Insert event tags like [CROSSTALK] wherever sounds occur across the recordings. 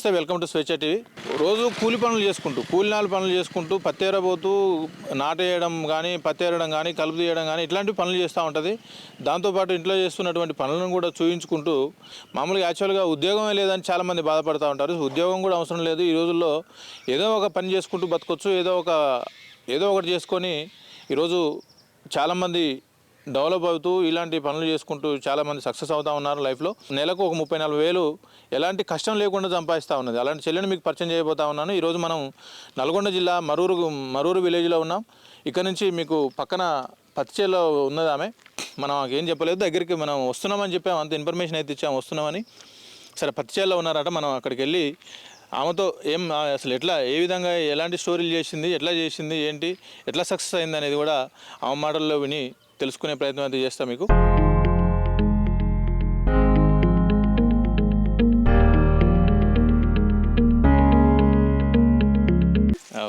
నమస్తే welcome to స్వేచ్ఛ TV. రోజు కూలి పనులు చేసుకుంటూ కూలినాలు పనులు చేసుకుంటూ పత్తేరబోతూ నాటేయడం కానీ పత్తేరడం కానీ కలుపు తీయడం కానీ ఇట్లాంటి పనులు చేస్తూ ఉంటుంది. దాంతోపాటు ఇంట్లో చేస్తున్నటువంటి పనులను కూడా చూయించుకుంటూ మామూలుగా యాక్చువల్గా ఉద్యోగమే లేదని చాలామంది బాధపడుతూ ఉంటారు. ఉద్యోగం కూడా అవసరం లేదు. ఈ రోజుల్లో ఏదో ఒక పని చేసుకుంటూ బతకొచ్చు ఏదో ఒక ఏదో ఒకటి చేసుకొని ఈరోజు చాలామంది డెవలప్ అవుతూ ఇలాంటి పనులు చేసుకుంటూ చాలామంది సక్సెస్ అవుతా ఉన్నారు లైఫ్లో. నెలకు ఒక ముప్పై నలభై వేలు ఎలాంటి కష్టం లేకుండా సంపాదిస్తూ ఉన్నది. అలాంటి చెల్లెని మీకు పరిచయం చేయబోతా ఉన్నాను. ఈరోజు మనం నల్గొండ జిల్లా మరూరు మరూరు విలేజ్లో ఉన్నాం. ఇక్కడ నుంచి మీకు పక్కన పత్తిచేలో ఉన్నది ఆమె. మనం ఏం చెప్పలేదు. దగ్గరికి మనం వస్తున్నామని చెప్పాము అంత ఇన్ఫర్మేషన్ అయితే ఇచ్చాం. వస్తున్నామని. సరే పత్తిచేలో ఉన్నారట. మనం అక్కడికి వెళ్ళి ఆమెతో ఏం అసలు ఎట్లా ఏ విధంగా ఎలాంటి స్టోరీలు చేసింది ఎట్లా చేసింది ఏంటి ఎట్లా సక్సెస్ అయింది అనేది కూడా ఆమె మాటల్లో విని తెలుసుకునే ప్రయత్నం అయితే చేస్తాం మీకు.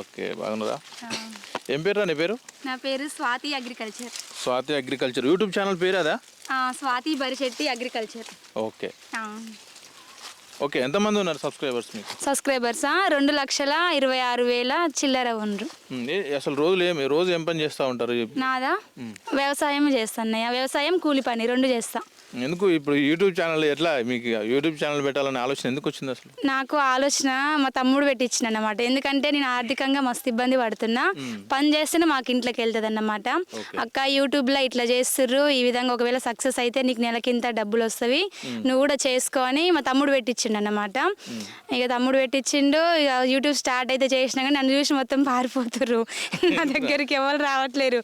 ఓకే బాగున్నదా? ఏం పేరు నీ పేరు? నా పేరు Swathi agriculture. Swathi agriculture. YouTube channel పేరు అదా? Swathi Barishetti agriculture. Okay. Okay ఎంతమంది ఉన్నారు సబ్స్క్రైబర్స్ మీకు? సబ్స్క్రైబర్సా? రెండు లక్షల ఇరవై ఆరు వేల చిల్లర ఉండ్రు. ఉమ్, ఏ- అసలు రోజులు ఏమి రోజు ఏం పని చేస్తూ ఉంటారు? నాదా? వ్యవసాయం చేస్తాన్నయ్య. వ్యవసాయం కూలి పని రెండు చేస్తా. ఎందుకు ఇప్పుడు యూట్యూబ్ ఛానల్ ఎట్లా? మీకు యూట్యూబ్ ఛానల్ పెట్టాలనే ఆలోచన ఎందుకు వచ్చింది అసలు? నాకు ఆలోచన మా తమ్ముడు పెట్టించిన అన్నమాట. ఎందుకంటే నేను ఆర్థికంగా మస్తు ఇబ్బంది పడుతున్నా. పని చేస్తేనే మాకు ఇంట్లోకి వెళ్తుంది అన్నమాట అక్క యూట్యూబ్లో ఇట్లా చేస్తుర్రు. ఈ విధంగా ఒకవేళ సక్సెస్ అయితే నీకు నెలకింత డబ్బులు వస్తాయి నువ్వు కూడా చేసుకో అని మా తమ్ముడు పెట్టించిండు అన్నమాట. ఇక తమ్ముడు పెట్టించిండు ఇక యూట్యూబ్ స్టార్ట్ అయితే చేసినా కానీ నన్ను చూసి మొత్తం పారిపోతుర్రు. నా దగ్గరికి ఎవరు రావట్లేరు.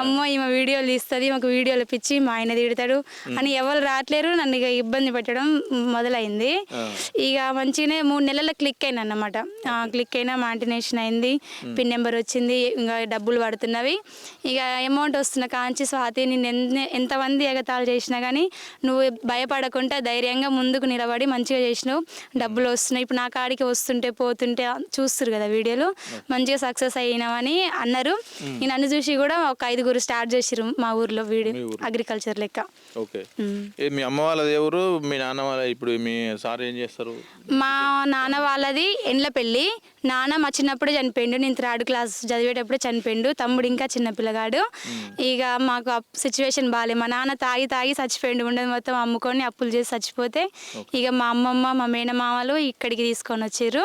అమ్మ ఈమె వీడియోలు ఇస్తుంది మాకు వీడియోలు పిచ్చి మా ఆయన తిడతాడు అని ఎవరు రావట్లేరు నన్ను ఇక ఇబ్బంది పెట్టడం మొదలైంది. ఇక మంచిగానే మూడు నెలల క్లిక్ అయినా అన్నమాట క్లిక్ అయినా మాంటినేషన్ అయింది. పిన్ నెంబర్ వచ్చింది ఇంకా డబ్బులు పడుతున్నవి. ఇక అమౌంట్ వస్తున్న కాంచి స్వాతి నేను ఎంత ఎంతమంది ఎగతాళి చేసినా కానీ నువ్వు భయపడకుండా ధైర్యంగా ముందుకు నిలబడి మంచిగా చేసినావు. డబ్బులు వస్తున్నాయి. ఇప్పుడు నా కాడికి వస్తుంటే పోతుంటే చూస్తారు కదా వీడియోలు. మంచిగా సక్సెస్ అయినావని అన్నారు. నేను నన్ను చూసి కూడా ఒక ఐదుగురు స్టార్ట్ చేసిరు మా ఊర్లో వీడియో అగ్రికల్చర్ లెక్క. ఓకే. ఏ మీ అమ్మ వాళ్ళది ఎవరు మీ నాన్న వాళ్ళ ఇప్పుడు మీ సార్ ఏం చేస్తారు? మా నాన్న వాళ్ళది ఎండ్ల పెళ్ళి నాన్న మా చిన్నప్పుడే చనిపోయిండు. నేను థర్డ్ క్లాస్ చదివేటప్పుడే చనిపోయిండు. తమ్ముడు ఇంకా చిన్న పిల్లగాడు. ఇక మాకు సిచ్యువేషన్ బాగాలే మా నాన్న తాగి తాగి చచ్చిపోయిండు. ఉండదు మొత్తం అమ్ముకొని అప్పులు చేసి చచ్చిపోతే ఇక మా అమ్మమ్మ మా మేనమామలు ఇక్కడికి తీసుకొని వచ్చారు.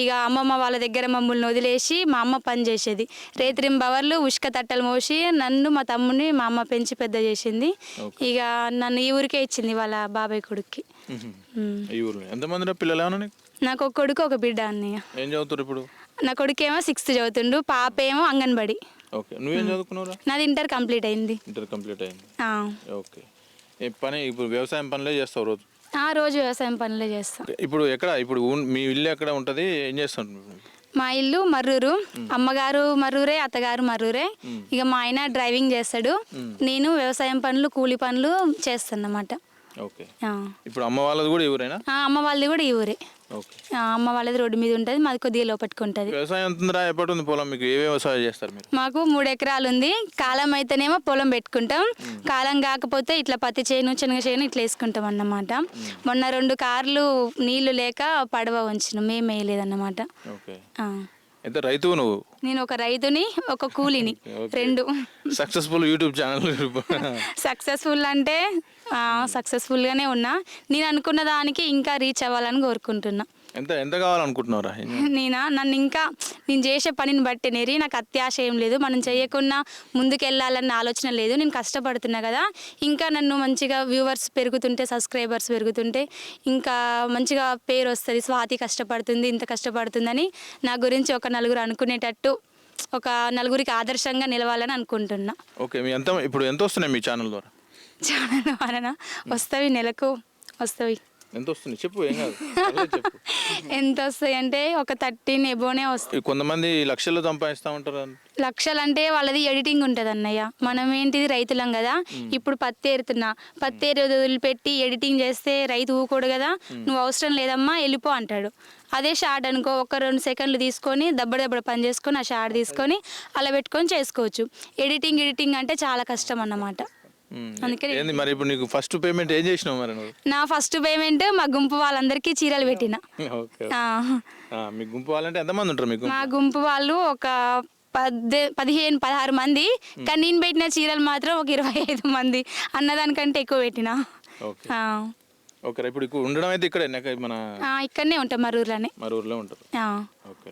ఇక అమ్మమ్మ వాళ్ళ దగ్గర మమ్మల్ని వదిలేసి మా అమ్మ పని చేసేది. రేత్రిం బవర్లు ఉష్క తట్టలు మోసి నన్ను మా తమ్ముడిని మా అమ్మ పెంచి పెద్ద చేసింది. ఇక నన్ను ఈ ఊరికే ఇచ్చింది వాళ్ళ బాబాయ్ కొడుక్కి. ఈ ఎంతమంది పిల్లలు నీకు ఒక కొడుకు ఒక బిడ్డ అన్నయ్య. ఏం చదువుతారు ఇప్పుడు? నా కొడుకు ఏమో సిక్స్త్ చదువుతుండు పాప ఏమో అంగన్బడి ఓకే నువ్వేం చదువుకున్నావురా? నాది ఇంటర్ కంప్లీట్ అయింది. ఇంటర్ కంప్లీట్ అయింది. ఓకే. ఏ పని ఇప్పుడు వ్యవసాయం పనులే చేస్తావు రోజు? ఆ రోజు వ్యవసాయం పనులే చేస్తాం. ఇప్పుడు ఎక్కడ ఇప్పుడు మీ ఇల్లు ఎక్కడ ఉంటుంది? ఏం చేస్తుంటారు మా ఇల్లు మర్రూరు. అమ్మగారు మర్రూరే అత్తగారు మర్రూరే. ఇక మా ఆయన డ్రైవింగ్ చేస్తాడు. నేను వ్యవసాయం పనులు కూలి పనులు చేస్తానన్నమాట. ఓకే. ఆ. ఇప్పుడు అమ్మ వాళ్ళది కూడా ఈ ఊరేనా ఆ, అమ్మ వాళ్ళది కూడా ఈ ఊరే. ఓకే అమ్మ వాళ్ళది రోడ్డు మీద ఉంటుంది మాది కొద్దిగా లోపట్టుకుంటుంది వ్యవసాయం ఎంత ఉందిరా ఎప్పటి ఉంది పొలం మీకు? ఏ వ్యవసాయం చేస్తారు మీరు? మాకు మూడు ఎకరాలు ఉంది. కాలం అయితేనేమో పొలం పెట్టుకుంటాం. కాలం కాకపోతే ఇట్లా పత్తి చేను శనగ చేను ఇట్లా వేసుకుంటాం అన్నమాట. మొన్న రెండు కార్లు నీళ్ళు లేక పడవ ఉంచిన మేము వేయలేదన్నమాట. ఎంత రైతువు నువ్వు? నేను ఒక రైతుని ఒక కూలిని. రెండు. సక్సెస్ఫుల్ యూట్యూబ్ ఛానల్ సక్సెస్ఫుల్ అంటే సక్సెస్ఫుల్గానే ఉన్నా. నేను అనుకున్న దానికి ఇంకా రీచ్ అవ్వాలని కోరుకుంటున్నా. ఎంత ఎంత కావాలనుకుంటున్నారా నేనా? నన్ను ఇంకా నేను చేసే పనిని బట్టి నేరి నాకు అత్యాశ ఏం లేదు. మనం చేయకుండా ముందుకు వెళ్ళాలన్న ఆలోచన లేదు. నేను కష్టపడుతున్నా కదా. ఇంకా నన్ను మంచిగా వ్యూవర్స్ పెరుగుతుంటే సబ్స్క్రైబర్స్ పెరుగుతుంటే ఇంకా మంచిగా పేరు వస్తుంది. స్వాతి కష్టపడుతుంది ఇంత కష్టపడుతుందని నా గురించి ఒక నలుగురు అనుకునేటట్టు ఒక నలుగురికి ఆదర్శంగా నిలవాలని అనుకుంటున్నా. ఓకే మీ ఎంత ఇప్పుడు ఎంత వస్తున్నాయి మీ ఛానల్ ద్వారా? చాలా వలన వస్తావి నెలకు వస్తావి. ఎంత వస్తుంది చెప్పు ఏం కాదు. [LAUGHS] పర్లేదు చెప్పు. ఎంత వస్తాయి అంటే ఒక థర్టీన్ ఎబోనే వస్తాయి. ఈ కొంతమంది లక్షల్లో సంపాదిస్తూ ఉంటారు లక్షలు అంటే వాళ్ళది ఎడిటింగ్ ఉంటుంది అన్నయ్య మనం ఏంటిది రైతులం కదా. ఇప్పుడు పత్తి ఏరుతున్నా. పత్తి ఏరు వదిలిపెట్టి ఎడిటింగ్ చేస్తే రైతు ఊకోడు కదా. నువ్వు అవసరం లేదమ్మా వెళ్ళిపో అంటాడు. అదే షార్ట్ అనుకో ఒక రెండు సెకండ్లు తీసుకొని దబ్బడ దబ్బడ పని చేసుకొని ఆ షార్ట్ తీసుకొని అలా పెట్టుకొని చేసుకోవచ్చు. ఎడిటింగ్ ఎడిటింగ్ అంటే చాలా కష్టం అన్నమాట. అందుకని ఏంది మరి ఇప్పుడు నీకు ఫస్ట్ పేమెంట్ ఏం చేసినావు మరి నువ్వు? నా ఫస్ట్ పేమెంట్ మా గుంపు వాళ్ళందరికీ చీరలు పెట్టిన. ఓకే ఆ, ఆ, మీ గుంపు వాళ్ళంటే ఎంతమంది ఉంటారు మీకు మా గుంపు వాళ్ళు ఒక పద్దె పదిహేను పదహారు మంది. కానీ నేను పెట్టిన చీరలు మాత్రం ఒక ఇరవై ఐదు మంది. అన్నదానికంటే ఎక్కువ పెట్టిన. ఓకే. ఆ, ఓకే ఇప్పుడు ఇక్కడ ఉండడం అయితే ఇక్కడే నాకు మన ఆ, ఇక్కడనే ఉంటాం మా ఊర్లోనే. మన ఊర్లో ఉంటారు ఆ, ఓకే.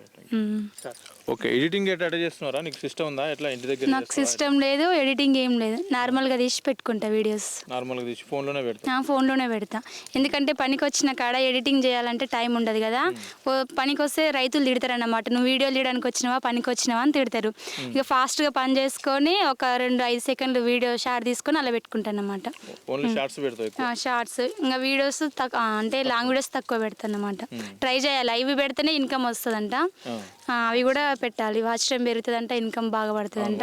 ఓకే ఎడిటింగ్ ఎట్లా చేస్తున్నారా? నీకు సిస్టమ్ ఉందా? ఎట్లా ఇంటి దగ్గర నాకు సిస్టమ్ లేదు ఎడిటింగ్ ఏం లేదు. నార్మల్గా తీసి పెట్టుకుంటా వీడియోస్. నార్మల్గా తీసి ఫోన్లోనే పెడతా? ఫోన్లోనే పెడతా. ఎందుకంటే పనికి వచ్చిన కాడ ఎడిటింగ్ చేయాలంటే టైం ఉండదు కదా. ఓ పనికి వస్తే రైతులు తిడతారు అన్నమాట నువ్వు వీడియోలు తీయడానికి వచ్చినావా? పనికి వచ్చినావా అని తిడతారు. ఇక ఫాస్ట్గా పని చేసుకొని ఒక రెండు ఐదు సెకండ్లు వీడియో షార్ట్ తీసుకొని అలా పెట్టుకుంటాను అన్నమాట ఓన్లీ షార్ట్స్ ఇంకా వీడియోస్ అంటే లాంగ్ వీడియోస్ తక్కువ పెడతాను అన్నమాట ట్రై చేయాలి. ఇవి పెడితేనే ఇన్కమ్ వస్తుందంట. అవి కూడా పెట్టాలి. వాచ్ టైం పెరుగుతుందంట ఇన్కమ్ బాగా పడుతుందంట.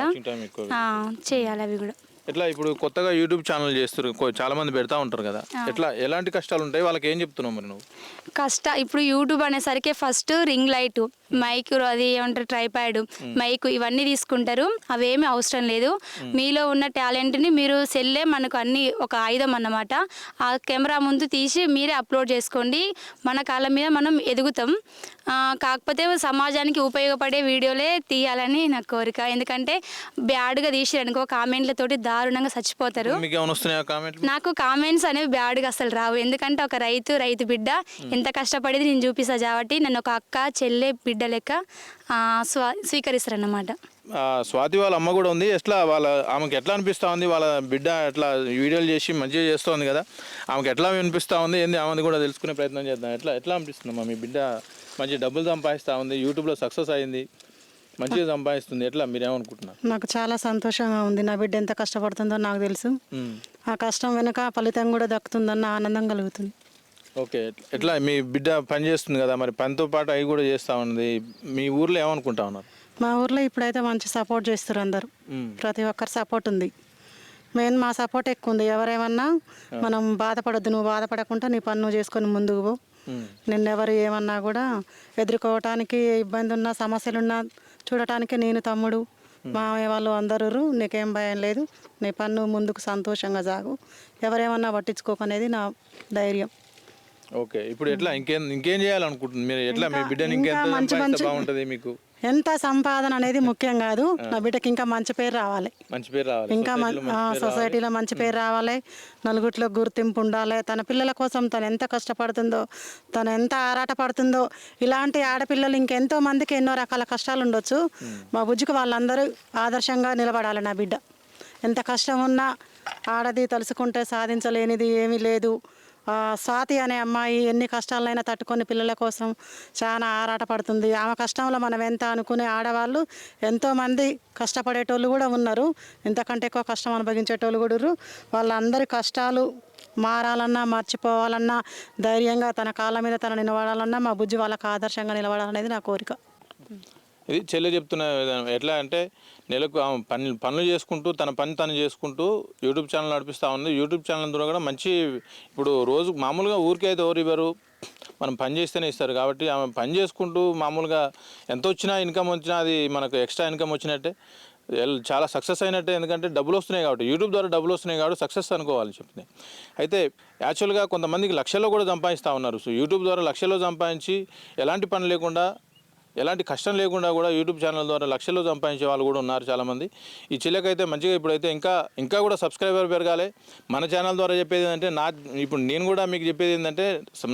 చేయాలి అవి కూడా. ఎట్లా ఇప్పుడు కొత్తగా యూట్యూబ్ ఛానల్ చేస్తారు చాలా మంది పెడతా ఉంటారు కదా. ఎట్లా ఎలాంటి కష్టాలు ఉంటాయి వాళ్ళకి ఏం చెప్తున్నావు మరి నువ్వు? కష్ట ఇప్పుడు యూట్యూబ్ అనేసరికి ఫస్ట్ రింగ్ లైట్ మైక్ అది ఏమంటారు ట్రైపాడ్ మైక్ ఇవన్నీ తీసుకుంటారు. అవేమీ అవసరం లేదు. మీలో ఉన్న టాలెంట్ని మీరు సెల్లే మనకు అన్ని ఒక ఆయుధం అన్నమాట. ఆ కెమెరా ముందు తీసి మీరే అప్లోడ్ చేసుకోండి. మన కాళ్ళ మీద మనం ఎదుగుతాం. కాకపోతే సమాజానికి ఉపయోగపడే వీడియోలే తీయాలని నా కోరిక. ఎందుకంటే బ్యాడ్గా తీసిరనుకో కామెంట్లతోటి దారుణంగా చచ్చిపోతారు. నాకు కామెంట్స్ అనేవి బ్యాడ్గా అసలు రావు. ఎందుకంటే ఒక రైతు రైతు బిడ్డ ఎంత కష్టపడేది నేను చూపిస్తా కాబట్టి నన్ను ఒక అక్క చెల్లె బిడ్డ లెక్క ఆ, స్వా స్వీకరిస్తారన్నమాట. ఆ, స్వాతి వాళ్ళ అమ్మ కూడా ఉంది. ఎట్లా వాళ్ళ ఆమెకి ఎట్లా అనిపిస్తూ ఉంది? వాళ్ళ బిడ్డ ఎట్లా వీడియోలు చేసి మంచిగా చేస్తోంది కదా. ఆమెకి ఎట్లా వినిపిస్తూ ఉంది ఏంది? ఆమెది కూడా తెలుసుకునే ప్రయత్నం చేద్దాం. ఎట్లా ఎట్లా అనిపిస్తుంది అమ్మా? మీ బిడ్డ మంచి డబ్బులు సంపాదిస్తూ ఉంది. యూట్యూబ్లో సక్సెస్ అయింది. మంచిగా సంపాదిస్తుంది. ఎట్లా? మీరేమనుకుంటున్నారు? నాకు చాలా సంతోషంగా ఉంది. నా బిడ్డ ఎంత కష్టపడుతుందో నాకు తెలుసు. ఆ కష్టం వెనుక ఫలితం కూడా దక్కుతుందన్న ఆనందం కలుగుతుంది. ఓకే. ఎట్లా? మీ బిడ్డ పని చేస్తుంది కదా. మరి పనితో పాటు అవి కూడా చేస్తూ ఉంది మీ ఊర్లో ఏమనుకుంటా ఉన్నారు? మా ఊర్లో ఇప్పుడైతే మంచి సపోర్ట్ చేస్తారు అందరూ. ప్రతి ఒక్కరి సపోర్ట్ ఉంది. మెయిన్ మా సపోర్ట్ ఎక్కువ ఉంది. ఎవరేమన్నా మనం బాధపడద్దు నువ్వు బాధపడకుండా నీ పని నువ్వు చేసుకొని ముందుకు పో. నిన్నెవరు ఏమన్నా కూడా ఎదుర్కోవటానికి ఇబ్బంది ఉన్నా సమస్యలున్నా చూడటానికి నేను తమ్ముడు. మామయ్య వాళ్ళు అందరూ నీకేం భయం లేదు. నీ పన్ను ముందుకు సంతోషంగా సాగు. ఎవరేమన్నా పట్టించుకోకనేది నా ధైర్యం. ఓకే ఇప్పుడు ఎట్లా? ఇంకేం ఇంకేం చేయాలనుకుంటుంది మీరు ఎట్లా? మీ బిడ్డని ఇంకెంత సంపాదిస్తే బాగుంటుంది మీకు? ఎంత సంపాదన అనేది ముఖ్యం కాదు. నా బిడ్డకి ఇంకా మంచి పేరు రావాలి. మంచి పేరు రావాలి. ఇంకా సొసైటీలో మంచి పేరు రావాలి. సొసైటీలో మంచి పేరు రావాలి. నలుగురిలో గుర్తింపు ఉండాలి. తన పిల్లల కోసం తను ఎంత కష్టపడుతుందో తను ఎంత ఆరాట పడుతుందో. ఇలాంటి ఆడపిల్లలు ఇంకెంతో మందికి ఎన్నో రకాల కష్టాలు ఉండొచ్చు. మా బుజ్జికి వాళ్ళందరూ ఆదర్శంగా నిలబడాలి నా బిడ్డ. ఎంత కష్టం ఉన్నా ఆడది తలుసుకుంటే సాధించలేనిది ఏమీ లేదు. స్వాతి అనే అమ్మాయి ఎన్ని కష్టాలైనా తట్టుకొని పిల్లల కోసం చాలా ఆరాట పడుతుంది. ఆమె కష్టంలో మనం ఎంత అనుకునే ఆడవాళ్ళు ఎంతోమంది కష్టపడేటోళ్ళు కూడా ఉన్నారు. ఇంతకంటే ఎక్కువ కష్టం అనుభవించేటోళ్ళు కూడా వాళ్ళందరి కష్టాలు మారాలన్నా మర్చిపోవాలన్నా ధైర్యంగా తన కాళ్ళ మీద తన నిలబడాలన్నా మా బుజ్జి వాళ్ళకు ఆదర్శంగా నిలబడాలనేది నా కోరిక. ఇది చెల్లె చెప్తున్న విధానం. ఎట్లా అంటే నెలకు ఆమె పని పనులు చేసుకుంటూ తన పని తను చేసుకుంటూ యూట్యూబ్ ఛానల్ నడిపిస్తూ ఉంది. యూట్యూబ్ ఛానల్ ద్వారా కూడా మంచి ఇప్పుడు రోజు మామూలుగా ఊరికే అయితే ఎవరు ఇవ్వరు. మనం పని చేస్తేనే ఇస్తారు. కాబట్టి ఆమె పని చేసుకుంటూ మామూలుగా ఎంత వచ్చినా ఇన్కమ్ వచ్చినా అది మనకు ఎక్స్ట్రా ఇన్కమ్ వచ్చినట్టే. చాలా సక్సెస్ అయినట్టే. ఎందుకంటే డబ్బులు వస్తున్నాయి కాబట్టి. యూట్యూబ్ ద్వారా డబ్బులు వస్తున్నాయి కాబట్టి సక్సెస్ అనుకోవాలి చెప్తే. అయితే యాక్చువల్గా కొంతమందికి లక్షల్లో కూడా సంపాదిస్తూ ఉన్నారు. సో యూట్యూబ్ ద్వారా లక్షల్లో సంపాదించి ఎలాంటి పని లేకుండా ఎలాంటి కష్టం లేకుండా కూడా యూట్యూబ్ ఛానల్ ద్వారా లక్షల్లో సంపాదించే వాళ్ళు కూడా ఉన్నారు చాలామంది. ఈ చిల్లకైతే మంచిగా ఇప్పుడైతే ఇంకా ఇంకా కూడా సబ్స్క్రైబర్ పెరగాలి. మన ఛానల్ ద్వారా చెప్పేది ఏంటంటే నా ఇప్పుడు నేను కూడా మీకు చెప్పేది ఏంటంటే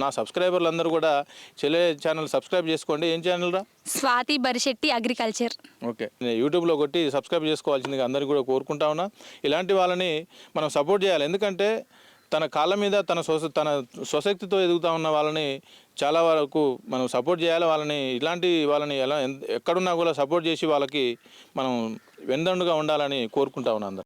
నా సబ్స్క్రైబర్లు అందరూ కూడా చెల్లె ఛానల్ సబ్స్క్రైబ్ చేసుకోండి. ఏం ఛానల్ రా? స్వాతి బరిశెట్టి అగ్రికల్చర్. ఓకే. నేను యూట్యూబ్లో కొట్టి సబ్స్క్రైబ్ చేసుకోవాల్సిందిగా అందరికీ కూడా కోరుకుంటా ఉన్నా. ఇలాంటి వాళ్ళని మనం సపోర్ట్ చేయాలి. ఎందుకంటే తన కాళ్ళ మీద తన సొస తన స్వశక్తితో ఎదుగుతా ఉన్న వాళ్ళని చాలా వరకు మనం సపోర్ట్ చేయాలి వాళ్ళని ఇలాంటి వాళ్ళని ఎలా ఎక్కడున్నా కూడా సపోర్ట్ చేసి వాళ్ళకి మనం వెందండుగా ఉండాలని కోరుకుంటా ఉన్నాను